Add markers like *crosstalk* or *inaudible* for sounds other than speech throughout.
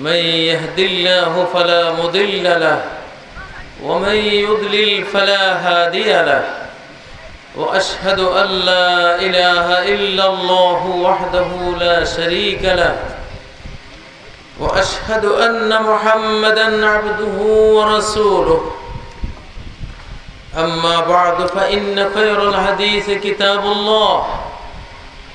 من يهد الله فلا مضل له ومن يضلل فلا هادي له. وأشهد أن لا إله إلا الله وحده لا شريك له. وأشهد أن محمدا عبده ورسوله. أما بعد فإن خير الحديث كتاب الله.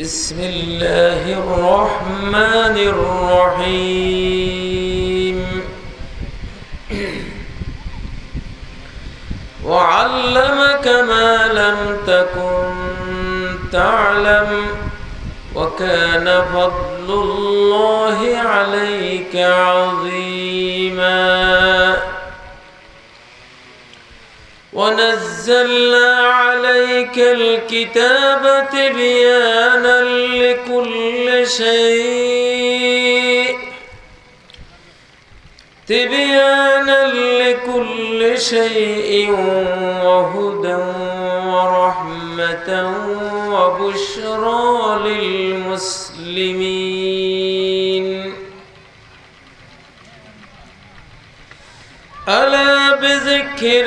بسم الله الرحمن الرحيم. *clears throat* وعلمك ما لم تكن تعلم وكان فضل الله عليك عظيما. ونزلنا عليك الكتاب تبيانا لكل شيء. تبيانا لكل شيء وهدى ورحمة وبشرى للمسلمين. ألا بذكر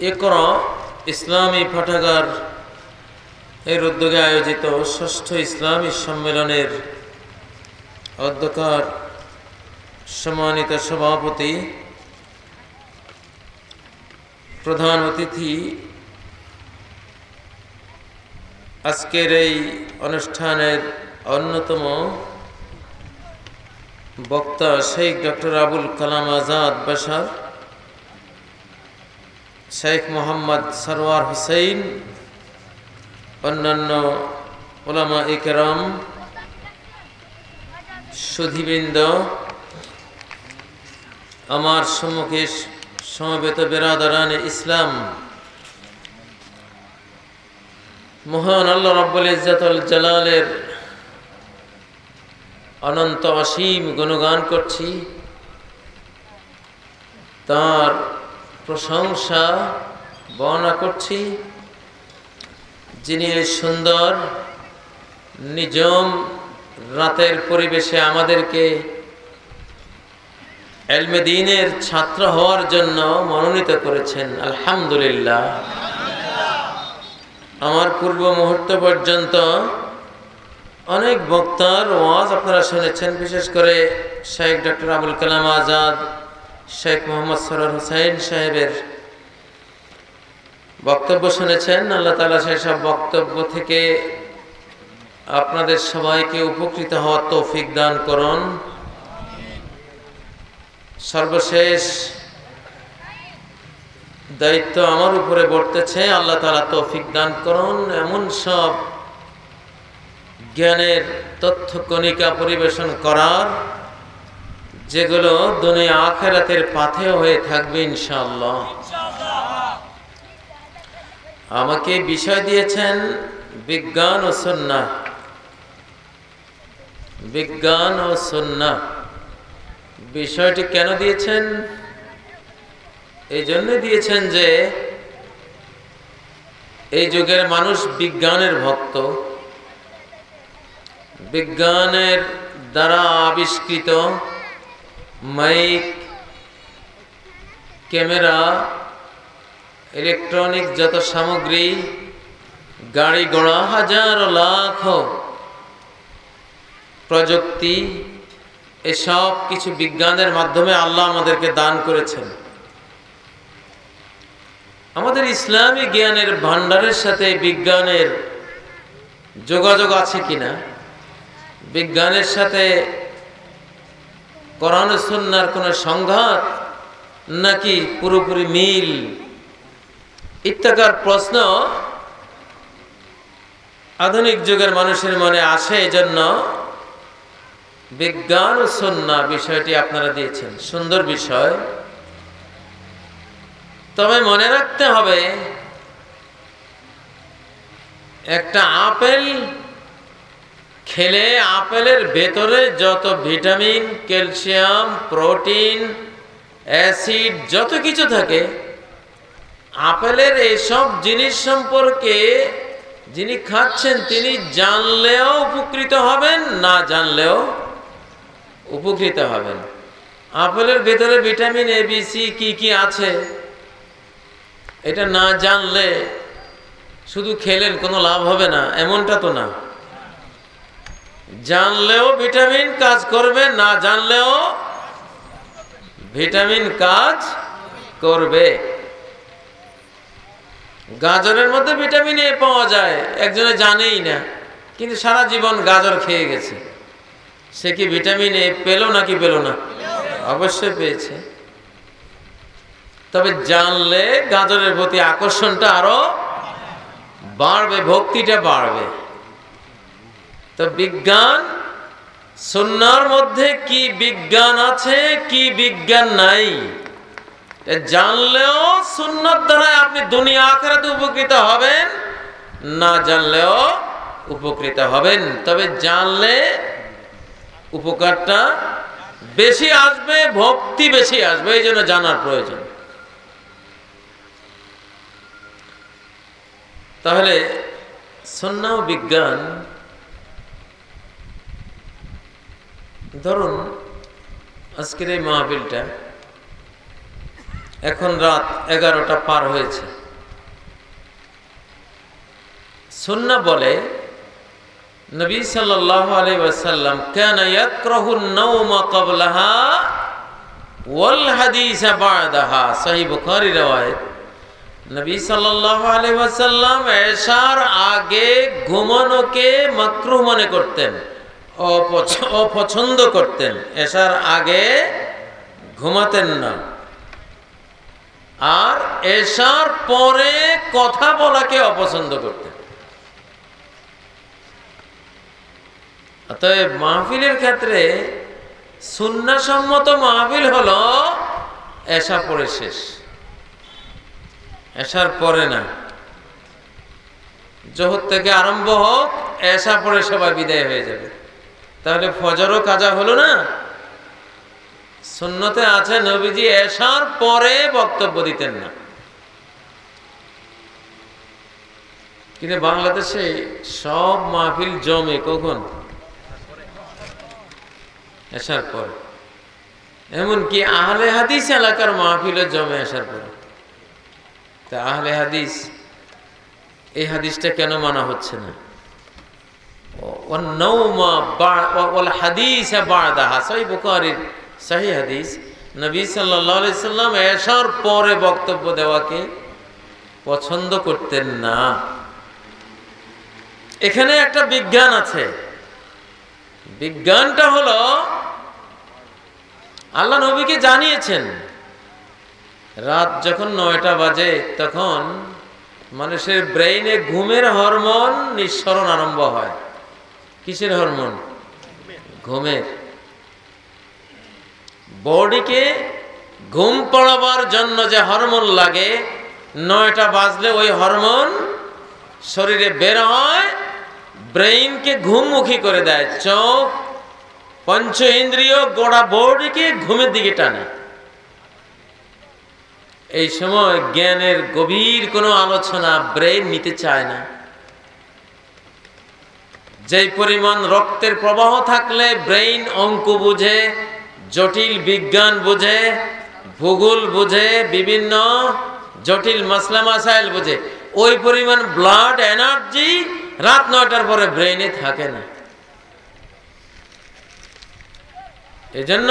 acre ইসলামী পাঠাগার এর উদ্যোগে আয়োজিত ষষ্ঠ ইসলামী সম্মেলনের অধ্যক্ষ সম্মানিত সভাপতি, প্রধান অতিথি, আজকের এই অনুষ্ঠানের অন্যতম বক্তা শেখ ডক্টর আবুল কালাম আজাদ বাসার শেখ মোহাম্মদ সরওয়ার হুসেইন, অন্যান্য ওলামা ইকরাম সুধীবৃন্দ, আমার সম্মুখে সমবেত বেরাদারান ইসলাম। মহান আল্লাহ রব্বুল ইজ্জাতুল জালালের অনন্ত অসীম গুণগান করছি। তার প্রশংসা বর্ণনা করছি। যিনি সুন্দর নিজম রাতের পরিবেশে আমাদেরকে এলমেদিনের ছাত্র হওয়ার জন্য মনোনীত করেছেন, আলহামদুলিল্লাহ। আমার পূর্ব মুহূর্ত পর্যন্ত অনেক বক্তার ওয়াজ আপনারা শুনেছেন, বিশেষ করে শেখ ডক্টর আবুল কালাম আজাদ শেখ মোহাম্মদ সরার হুসাইন সাহেবের বক্তব্য শুনেছেন। আল্লাহ তালা সেসব বক্তব্য থেকে আপনাদের সবাইকে উপকৃত হওয়ার তৌফিক দান করুন। সর্বশেষ দায়িত্ব আমার উপরে বর্তেছে। আল্লাহ তালা তৌফিক দান করুন। এমন সব জ্ঞানের তথ্য কণিকা পরিবেশন করার যেগুলো দুনিয়া আখেরাতের পাথে হয়ে থাকবে ইনশাআল্লাহ। আমাকে বিষয় দিয়েছেন বিজ্ঞান ও সন্না। বিজ্ঞান ও সন্না। বিষয়টি কেন দিয়েছেন? এই জন্য দিয়েছেন যে এই যুগের মানুষ বিজ্ঞানের ভক্ত। বিজ্ঞানের দ্বারা আবিষ্কৃত মাইক, ক্যামেরা, ইলেকট্রনিক যত সামগ্রী, গাড়ি ঘোড়া, হাজার লাখ প্রযুক্তি, এসব কিছু বিজ্ঞানের মাধ্যমে আল্লাহ আমাদেরকে দান করেছেন। আমাদের ইসলামী জ্ঞানের ভান্ডারের সাথে বিজ্ঞানের যোগাযোগ আছে কিনা? বিজ্ঞানের সাথে কোরআন সন্ন্যার কোনো সংঘাত নাকি পুরোপুরি মিল? ইত্যাকার প্রশ্ন আধুনিক যুগের মানুষের মনে আসে এজন্য বিজ্ঞান ও সন্না বিষয়টি আপনারা দিয়েছেন। সুন্দর বিষয়। তবে মনে রাখতে হবে, একটা আপেল খেলে আপেলের ভেতরে যত ভিটামিন, ক্যালসিয়াম, প্রোটিন, অ্যাসিড, যত কিছু থাকে, আপেলের এইসব জিনিস সম্পর্কে যিনি খাচ্ছেন, তিনি জানলেও উপকৃত হবেন, না জানলেও উপকৃত হবেন। আপেলের ভেতরে ভিটামিন এ বি সি কি কি আছে? এটা না জানলে শুধু খেলেন, কোনো লাভ হবে না, এমনটা তো না। জানলেও ভিটামিন কাজ করবে, না জানলেও ভিটামিন কাজ করবে। গাজরের মধ্যে ভিটামিন এ পাওয়া যায়, একজনে জানেই না, কিন্তু সারা জীবন গাজর খেয়ে গেছে। সে কি ভিটামিন এ পেল নাকি পেল না? অবশ্যই পেয়েছে। তবে জানলে গাজরের প্রতি আকর্ষণটা আরও বাড়বে, ভক্তিটা বাড়বে। তো বিজ্ঞান সন্ন্যার মধ্যে কি বিজ্ঞান আছে, কি বিজ্ঞান নাই? জানলেও সুন্নত দ্বারা আপনি দুনিয়া আখেরাতে উপকৃত হবেন, না জানলেও উপকৃত হবেন। তবে জানলে উপকারটা বেশি আসবে, ভক্তি বেশি আসবে, এই জন্য জানার প্রয়োজন। তাহলে সন্না বিজ্ঞান ধরুন, আজকের এই মাহফিলটা এখন রাত এগারোটা পার হয়েছে। সুন্না বলে, নবী সাল্লাল্লাহু আলাইহি ওয়াসাল্লাম, কানা ক্বাবলাহা ওয়াল হাদিসা বা'দাহা। সহিহ বুখারী riwayat নবী সাল্লাল্লাহু আলাইহি ওয়াসাল্লাম এশার আগে ঘুমানোকে মাকরুহ মনে করতেন। অপছন্দ করতেন। এসার আগে ঘুমাতেন না। আর এসার পরে কথা বলাকে অপছন্দ করতেন। অতএব মাহফিলের ক্ষেত্রে সুন্নাসম্মত মাহফিল হলো এসা পরে শেষ। এসার পরে না। জোহর থেকে আরম্ভ হোক এশা পরে সবাই বিদায় হয়ে যাবে। তাহলে ফজরও কাজা হলো না? সুন্নতে আছে নবীজি এসার পরে বক্তব্য দিতেন না। কিন্তু বাংলাদেশে সব মাহফিল জমে কখন? এসার পরে। এমনকি আহলে হাদিস এলাকার মাহফিলও জমে আসার পরে। তা আহলে হাদিস, এই হাদিসটা কেন মানা হচ্ছে না? হাদিস নবী সাল্লাম এসার পরে বক্তব্য দেওয়াকে পছন্দ করতেন না। এখানে একটা বিজ্ঞান আছে। বিজ্ঞানটা হলো আল্লাহ নবীকে জানিয়েছেন। রাত যখন নয়টা বাজে, তখন মানুষের ব্রেইনে ঘুমের হরমোন নিঃসরণ আরম্ভ হয়। কিসের হরমোন? ঘুমের। বডিকে ঘুম পড়াবার জন্য যে হরমোন লাগে, নয়টা বাজলে ওই হরমোন শরীরে বের হয়, ব্রেইনকে ঘুমমুখী করে দেয়, চোখ, পঞ্চ ইন্দ্রিয়, গোড়া বৌড়িকে ঘুমের দিকে টানে। এই সময় জ্ঞানের গভীর কোনো আলোচনা ব্রেন নিতে চায় না। যেই পরিমাণ রক্তের প্রবাহ থাকলে ব্রেইন অঙ্ক বুঝে, জটিল বিজ্ঞান বুঝে, ভূগোল বুঝে, বিভিন্ন জটিল মাসলা মাসাইল বুঝে, ওই পরিমাণ ব্লাড এনার্জি রাত নয়টার পরে ব্রেইনে থাকে না। এজন্য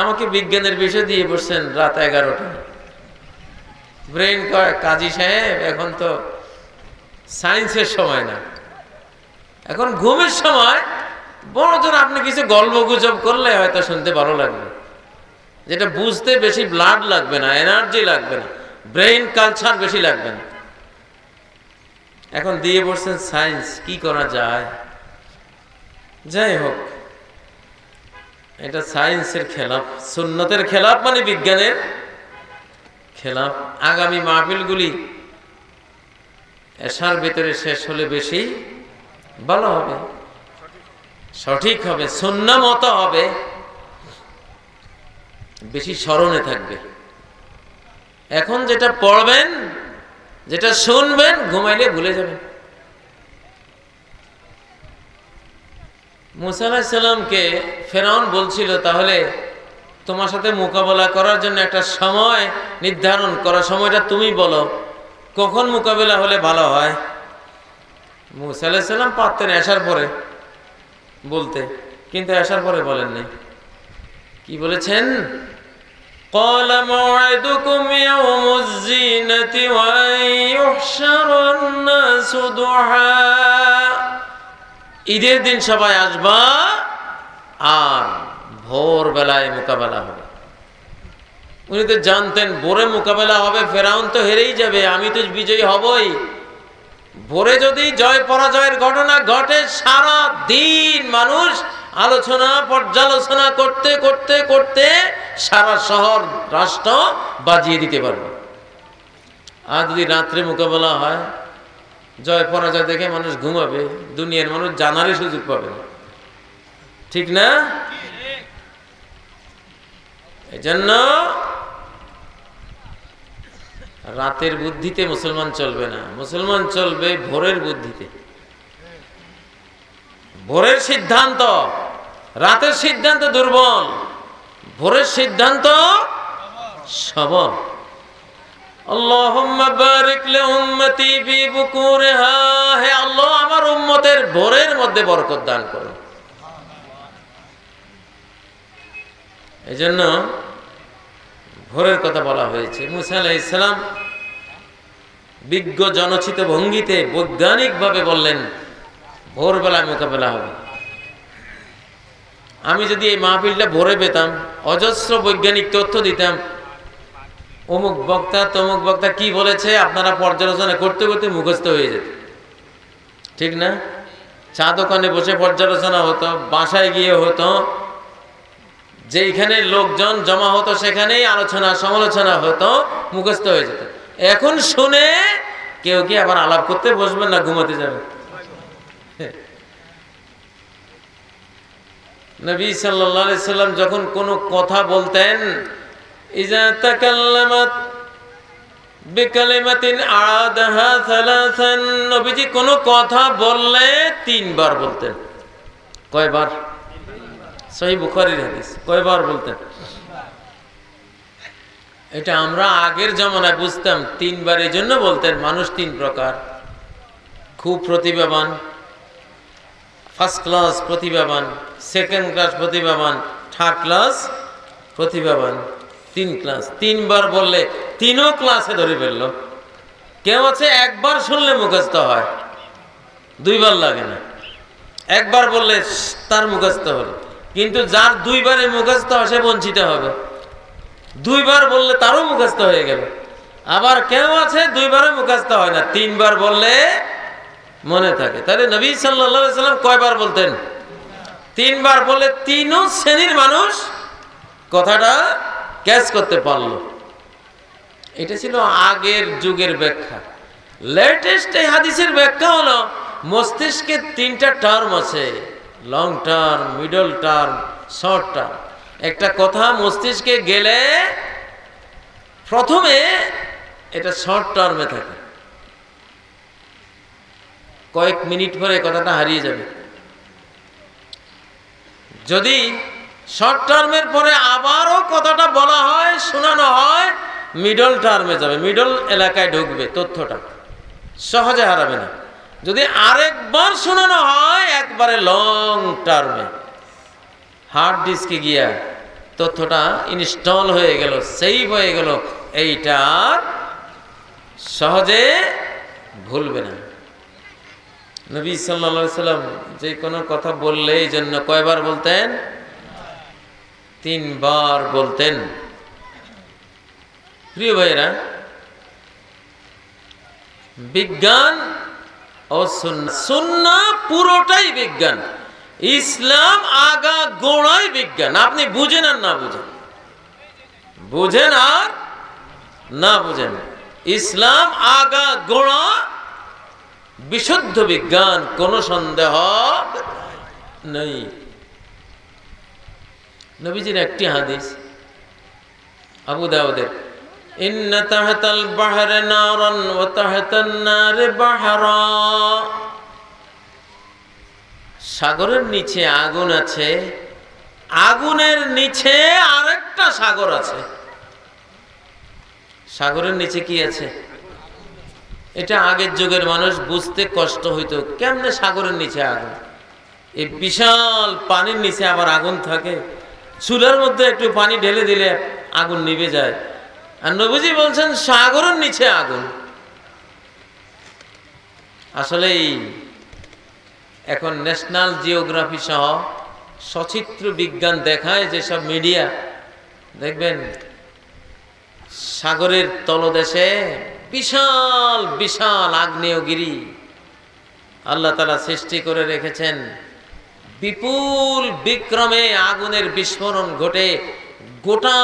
আমাকে বিজ্ঞানের বিষয় দিয়ে বসছেন রাত এগারোটা ব্রেইন কাজী সাহেব, এখন তো সায়েন্সের সময় না। এখন ঘুমের সময় বড়জন আপনি কিছু গল্প গুজব করলে হয়তো শুনতে ভালো লাগবে। যেটা বুঝতে বেশি ব্লাড লাগবে না এনার্জি লাগবে না ব্রেইন কালচার বেশি লাগবে না। এখন দিয়ে বসছেন সায়েন্স কি করা যায়? যাই হোক, এটা সায়েন্সের খেলাফ সুন্নতের খেলাফ মানে বিজ্ঞানের খেলাফ আগামী মাহফিলগুলি এশার ভিতরে শেষ হলে বেশি ভালো হবে। সঠিক হবে শূন্য মতো হবে। বেশি স্মরণে থাকবে। এখন যেটা পড়বেন, যেটা শুনবেন, ঘুমাইলে ভুলে যাবেন। মুসাল্লামকে ফেরাউন বলছিল, তাহলে তোমার সাথে মোকাবেলা করার জন্য একটা সময় নির্ধারণ করা সময়টা তুমি বলো। কখন মোকাবেলা হলে ভালো হয় মুসা আলাহিসাল্লাম পারতেন আসার পরে বলতে কিন্তু আসার পরে বলেননি কি বলেছেন قال موعدكم يوم الزينة وأن يحشر الناس ضحى ঈদের দিন সবাই আসবা আর ভোর বেলায় মোকাবেলা হবে উনি তো জানতেন ভোরে মোকাবেলা হবে ফেরাউন তো হেরেই যাবে আমি তো বিজয়ী হবই। ভোরে যদি জয় পরাজয়ের ঘটনা ঘটে সারা দিন মানুষ আলোচনা পর্যালোচনা করতে করতে করতে সারা শহর রাষ্ট্র বাজিয়ে দিতে পারবে। আর যদি রাত্রে মোকাবেলা হয় জয় পরাজয় দেখে মানুষ ঘুমাবে দুনিয়ার মানুষ জানারই সুযোগ পাবে না। ঠিক না? এজন্য রাতের বুদ্ধিতে মুসলমান চলবে না। মুসলমান চলবে ভোরের বুদ্ধিতে। ভোরের সিদ্ধান্ত, রাতের সিদ্ধান্ত দুর্বল। ভোরের সিদ্ধান্ত সবল। আল্লাহ, আমার ভোরের মধ্যে বরকত দান করো। এজন্য ভোরের কথা বলা হয়েছে। মুসা আলাইহিস সালাম বিজ্ঞ জনচিত ভঙ্গিতে বৈজ্ঞানিকভাবে বললেন ভোরবেলায় মোকাবেলা হবে। আমি যদি এই মাহফিলটা ভোরে পেতাম, অজস্র বৈজ্ঞানিক তথ্য দিতাম, অমুক বক্তা, তমুক বক্তা কি বলেছে আপনারা পর্যালোচনা করতে করতে মুখস্থ হয়ে যেত। ঠিক না? চা দোকানে বসে পর্যালোচনা হতো, বাসায় গিয়ে হতো যেইখানে লোকজন জমা হতো সেখানেই আলোচনা, সমালোচনা হতো, মুখস্থ হয়ে যেত। এখন শুনে কেউ কি আবার আলাপ করতে বসবেন না ঘুমাতে যাবে নবী সাল্লাহ সাল্লাম যখন কোনো কথা বলতেন নবীজি কোনো কথা বললে তিনবার বলতেন। কয়বার? সহি বুখারীর হাদিস। কয়বার বলতেন? এটা আমরা আগের জমানায় বুঝতাম, তিনবার এই জন্য বলতেন, মানুষ তিন প্রকার। খুব প্রতিভাবান ফার্স্ট ক্লাস প্রতিভাবান সেকেন্ড ক্লাস প্রতিভাবান থার্ড ক্লাস প্রতিভাবান, তিন ক্লাস তিনবার বললে তিনও ক্লাসে ধরে ফেলল। কেউ আছে, একবার শুনলে মুখস্থ হয়। দুইবার লাগে না। একবার বললে তার মুখস্থ হলো। কিন্তু যার দুইবারে মুখস্থ সে বঞ্চিত হবে। দুইবার বললে তারও মুখস্থ হয়ে গেল। আবার কেউ আছে দুইবারে মুখস্থ হয় না। তিনবার বললে মনে থাকে। তাহলে নবী সাল্লা সাল্লাম কয়বার বলতেন? তিনবার বলে তিনও শ্রেণির মানুষ কথাটা ক্যাচ করতে পারল। এটা ছিল আগের যুগের ব্যাখ্যা। লেটেস্ট এই হাদিসের ব্যাখ্যা হলো মস্তিষ্কের তিনটা টার্ম আছে। Long term middle term short term একটা কথা মস্তিষ্কে গেলে প্রথমে এটা শর্ট টার্মে থাকে। কয়েক মিনিট পরে কথাটা হারিয়ে যাবে। যদি শর্ট টার্মের পরে আবারও কথাটা বলা হয়, শোনানো হয় মিডল টার্মে যাবে। মিডল এলাকায় ঢুকবে তথ্যটা। সহজে হারাবে না। যদি আরেকবার শোনানো হয়, একবারে লং টার্মে। হার্ড ডিস্কে গিয়া তথ্যটা ইনস্টল হয়ে গেল, সেভ হয়ে গেল, এইটা সহজে ভুলবে না। নবী সাল্লা সাল্লাম যে কোনো কথা বললে এই জন্য কয়বার বলতেন? তিনবার বলতেন। প্রিয় ভাইরা বিজ্ঞান পুরোটাই বিজ্ঞান। ইসলাম আগা গোড়াই বিজ্ঞান। আপনি বুঝেন আর না বুঝেন? বুঝেন আর না বুঝেন? ইসলাম আগা গোড়া বিশুদ্ধ বিজ্ঞান। কোনো সন্দেহ নেই। নবীজির একটি হাদিস, আবু দাউদের। তাহতাল বাহরে নারান ওয়া তাহতান নারে বাহরা। সাগরের নিচে আগুন আছে, আগুনের নিচে আরেকটা সাগর আছে। সাগরের নিচে কি আছে? এটা আগের যুগের মানুষ বুঝতে কষ্ট হইতো, কেমনে সাগরের নিচে আগুন? এই বিশাল পানির নিচে আবার আগুন থাকে। চুলার মধ্যে একটু পানি ঢেলে দিলে আগুন নিভে যায়। আর নবীজি বলছেন, সাগরের নিচে আগুন। আসলে এখন ন্যাশনাল জিওগ্রাফি সহ সচিত্র বিজ্ঞান দেখায় যেসব মিডিয়া, দেখবেন সাগরের তলদেশে বিশাল বিশাল আগ্নেয়গিরি আল্লাহ তালা সৃষ্টি করে রেখেছেন। বিপুল বিক্রমে আগুনের বিস্ফোরণ ঘটে। গোটা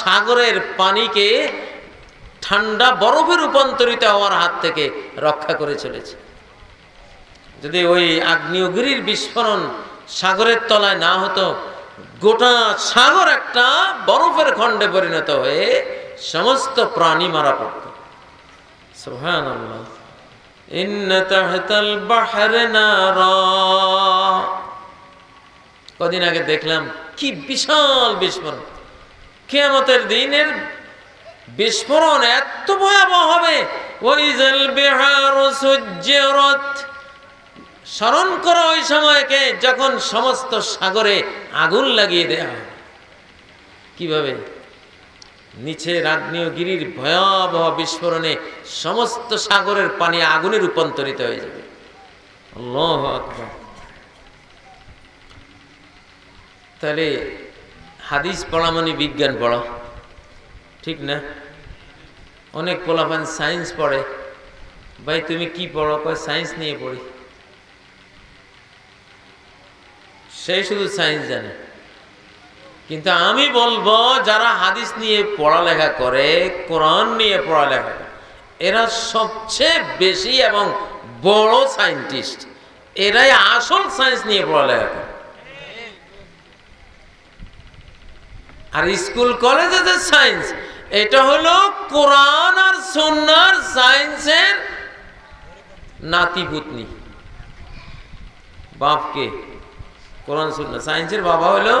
সাগরের পানিকে ঠান্ডা বরফে রূপান্তরিত হওয়ার হাত থেকে রক্ষা করে চলেছে। যদি ওই আগ্নেয়গিরির বিস্ফোরণ সাগরের তলায় না হতো, গোটা সাগর একটা বরফের খণ্ডে পরিণত হয়ে সমস্ত প্রাণী মারা পড়ত। কদিন আগে দেখলাম কি বিশাল বিস্ফোরণ। কেমতের দিনের বিস্ফোরণ এত ভয়াবহ হবে। ওই জল বিহার সূর্যরথ স্মরণ করো ওই সময়কে যখন সমস্ত সাগরে আগুন লাগিয়ে দেয়া কীভাবে? নিচে রাগ্নেয়গিরির ভয়াবহ বিস্ফোরণে সমস্ত সাগরের পানি আগুনে রূপান্তরিত হয়ে যাবে। তাহলে হাদিস পড়া মানে বিজ্ঞান পড়া। ঠিক না? অনেক পোলাপান সায়েন্স পড়ে। ভাই, তুমি কি পড়ো? কয়, সায়েন্স নিয়ে পড়ি। সে শুধু সায়েন্স জানে। কিন্তু আমি বলব, যারা হাদিস নিয়ে পড়ালেখা করে, কোরআন নিয়ে পড়ালেখা করে, এরা সবচেয়ে বেশি এবং বড় সায়েন্টিস্ট। এরাই আসল সায়েন্স নিয়ে পড়ালেখা করে। আর স্কুল কলেজে যে সায়েন্স, এটা হলো কোরআন আর সন্ন্যার সায়েন্সের নাতিপুতনি। বাপকে কোরআন সন্না সায়েন্সের বাবা হলো,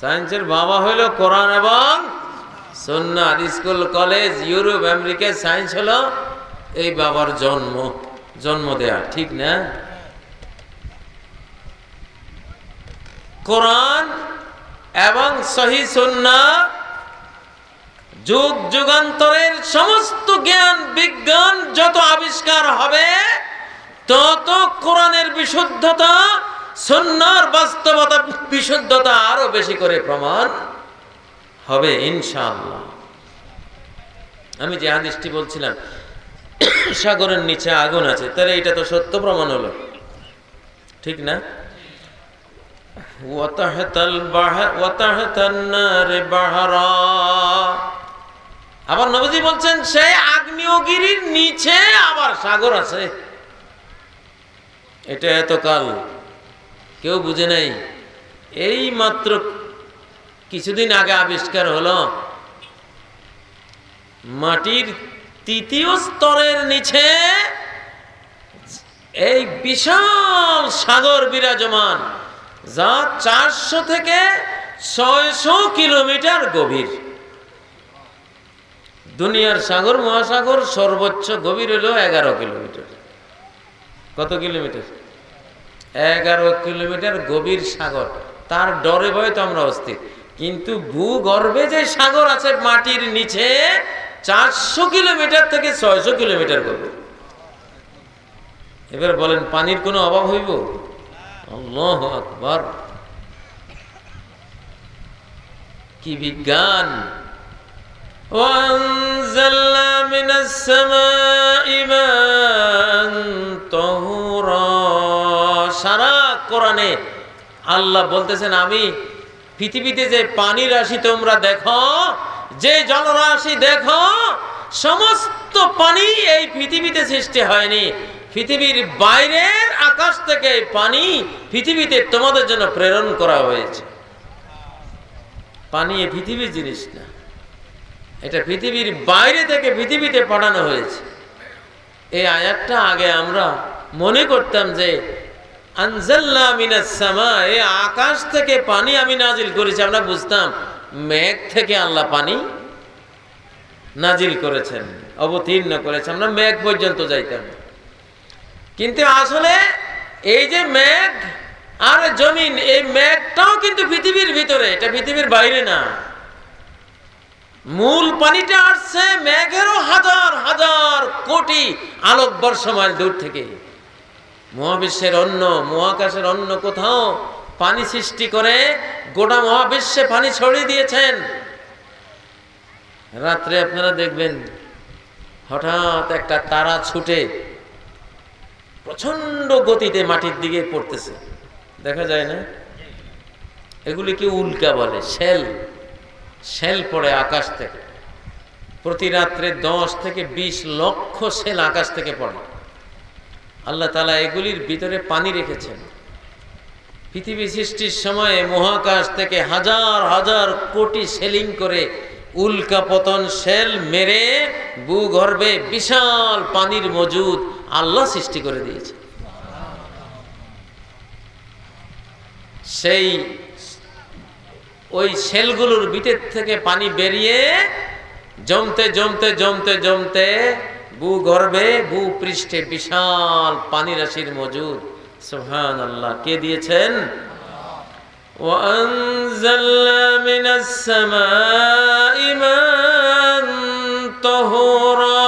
সায়েন্সের বাবা হলো কোরআন এবং সন্ন্যাত স্কুল, কলেজ, ইউরোপ আমেরিকায় সায়েন্স হলো এই বাবার জন্ম জন্ম দেয়া, ঠিক না? কোরআন এবং সহি যুগ যুগান্তরের সমস্ত জ্ঞান, বিজ্ঞান যত আবিষ্কার হবে, তত কোরআনের বিশুদ্ধতা সন্ন্যার বাস্তবতা, বিশুদ্ধতা আরও বেশি করে প্রমাণ হবে ইনশাআল্লাহ। আমি যে হাদিসটি বলছিলাম, সাগরের নিচে আগুন আছে, তাহলে এটা তো সত্য প্রমাণ হলো। ঠিক না? আবার নবীজি বলছেন, সেই আগ্নেয়গিরির নিচে আবার সাগর আছে। এটা এতকাল কেউ বুঝে নাই। এই মাত্র কিছুদিন আগে আবিষ্কার হলো, মাটির তৃতীয় স্তরের নিচে এই বিশাল সাগর বিরাজমান। যা চারশো থেকে ছয়শো কিলোমিটার গভীর। দুনিয়ার সাগর, মহাসাগর সর্বোচ্চ গভীর হলো এগারো কিলোমিটার। কত কিলোমিটার? এগারো কিলোমিটার গভীর সাগর। তার ডরে ভয়ে তো আমরা অস্থির। কিন্তু ভূগর্ভে যে সাগর আছে মাটির নিচে, চারশো কিলোমিটার থেকে ছয়শো কিলোমিটার গভীর। এবার বলেন, পানির কোনো অভাব হইব? আল্লাহ আকবার কি বিজ্ঞান وأنزلنا من السماء ماء طهورا সারা কোরআনে আল্লাহ বলতেছেন আমি পৃথিবীতে যে পানি রাশি তোমরা দেখো যে জলরাশি দেখো সমস্ত পানি এই পৃথিবীতে সৃষ্টি হয়নি পৃথিবীর বাইরের আকাশ থেকে পানি পৃথিবীতে তোমাদের জন্য প্রেরণ করা হয়েছে। পানি এ পৃথিবীর জিনিস না। এটা পৃথিবীর বাইরে থেকে পৃথিবীতে পাঠানো হয়েছে। এই আয়াতটা আগে আমরা মনে করতাম যে এই আকাশ থেকে পানি আমি নাজিল করেছি। আমরা বুঝতাম, মেঘ থেকে আল্লাহ পানি নাজিল করেছেন, অবতীর্ণ করেছেন আমরা মেঘ পর্যন্ত যাইতাম। কিন্তু আসলে এই যে মেঘ আর জমিন, এই মেঘটাও কিন্তু পৃথিবীর ভিতরে, এটা পৃথিবীর বাইরে না। মূল পানিটা আসছে মেঘেরও হাজার হাজার কোটি আলোকবর্ষ মাইল দূর থেকে। মহাবিশ্বের অন্য, মহাকাশের অন্য কোথাও পানি সৃষ্টি করে গোটা মহাবিশ্বে পানি ছড়িয়ে দিয়েছেন। রাত্রে আপনারা দেখবেন হঠাৎ একটা তারা ছুটে প্রচণ্ড গতিতে মাটির দিকে পড়তেছে। দেখা যায় না? এগুলিকে উল্কা বলে, শেল। শেল পড়ে আকাশ থেকে। প্রতি রাত্রে দশ থেকে বিশ লক্ষ শেল আকাশ থেকে পড়ে। আল্লাহ তালা এগুলির ভিতরে পানি রেখেছেন। পৃথিবী সৃষ্টির সময়ে মহাকাশ থেকে হাজার হাজার কোটি সেলিং করে উল্কা পতন সেল মেরে ভূগর্ভে বিশাল পানির মজুদ আল্লাহ সৃষ্টি করে দিয়েছে। সেই ওই শেলগুলোর ভিতর থেকে পানি বেরিয়ে জমতে জমতে জমতে জমতে ভূগর্ভে ভূপৃষ্ঠে বিশাল পানি রাশির মজুদ। সুহান আল্লাহ কে দিয়েছেন? وأنزلنا من السماء ماء طهورا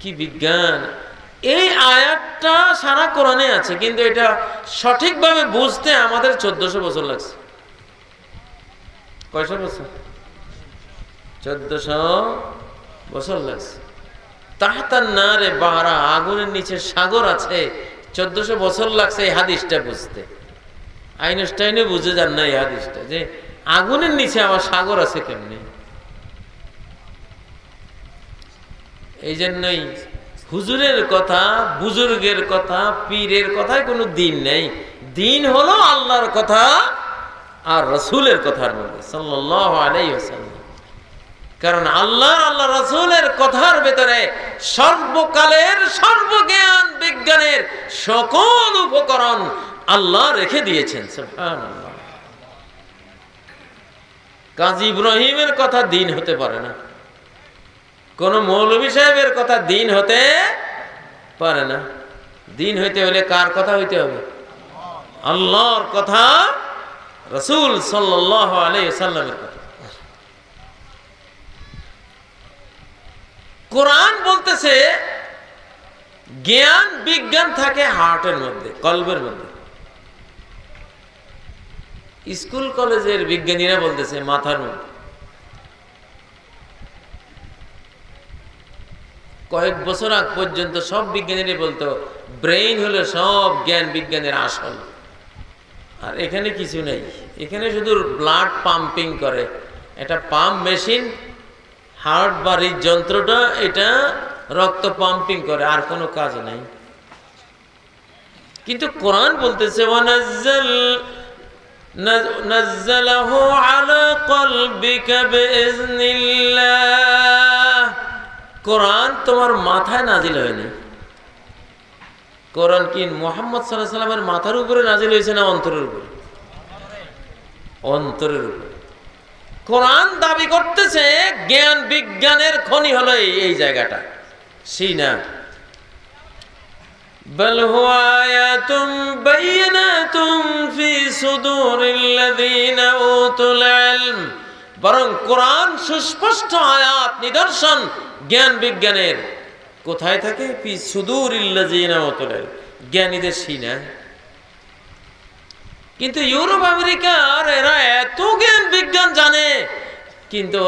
কি বিজ্ঞান এই আয়াতটা সারা কোরআনে আছে কিন্তু এটা সঠিকভাবে বুঝতে আমাদের চোদ্দশো বছর লাগছে কয়শো বছর চোদ্দশো বছর লাগছে তাহাতার না রে বাহারা আগুনের নিচে সাগর আছে চোদ্দশো বছর লাগছে এই হাদিসটা বুঝতে। আইনস্টাইনে বুঝে যান না এই হাদিসটা যে আগুনের নিচে আমার সাগর আছে কেমনি? এই জন্যই হুজুরের কথা, বুজুর্গের কথা, পীরের কথায় কোনো দিন নেই। দিন হলো আল্লাহর কথা আর রসুলের কথার মধ্যে। সাল্লাহ আলাই কারণ আল্লাহ আল্লাহ রসুলের কথার ভেতরে সর্বকালের সর্বজ্ঞান, বিজ্ঞানের সকল উপকরণ আল্লাহ রেখে দিয়েছেন। কাজী ইব্রাহিমের কথা দিন হতে পারে না। কোন মৌলভী সাহেবের কথা দিন হতে পারে না। দিন হইতে হলে কার কথা হইতে হবে? আল্লাহর কথা, রসুল সাল্লামের কথা। কোরআন বলতেছে, জ্ঞান, বিজ্ঞান থাকে হার্টের মধ্যে কল্পের মধ্যে। স্কুল, কলেজের বিজ্ঞানীরা বলতেছে মাথার মধ্যে। কয়েক বছর আগ পর্যন্ত সব বিজ্ঞানীরা বলতো, ব্রেইন হলো সব জ্ঞান বিজ্ঞানের আসল। আর এখানে কিছু নেই। এখানে শুধু ব্লাড পাম্পিং করে। এটা পাম্প মেশিন হার্ট বা হৃদযন্ত্রটা এটা রক্ত পাম্পিং করে, আর কোনো কাজ নাই। কিন্তু কোরআন বলতেছে কোরআন তোমার মাথায় নাজিল হয়নি। কোরআন কি মোহাম্মদ সাল্লাহ সাল্লামের মাথার উপরে নাজিল হয়েছে না অন্তরের উপরে? অন্তরের উপরে। কোরআন দাবি করতেছে জ্ঞান বিজ্ঞানের খনি হলো এই- এই জায়গাটা সেই না بل هو آيات بينات في صدور الذين أوتوا العلم বরং কোরআন সুস্পষ্ট আয়াত নিদর্শন জ্ঞান বিজ্ঞানের কোথায় থাকে পি সুদূর ইল্লাজিনা ওতুল জ্ঞানীদের সিনা কিন্তু ইউরোপ আমেরিকার এরা এত জ্ঞান বিজ্ঞান জানে কিন্তু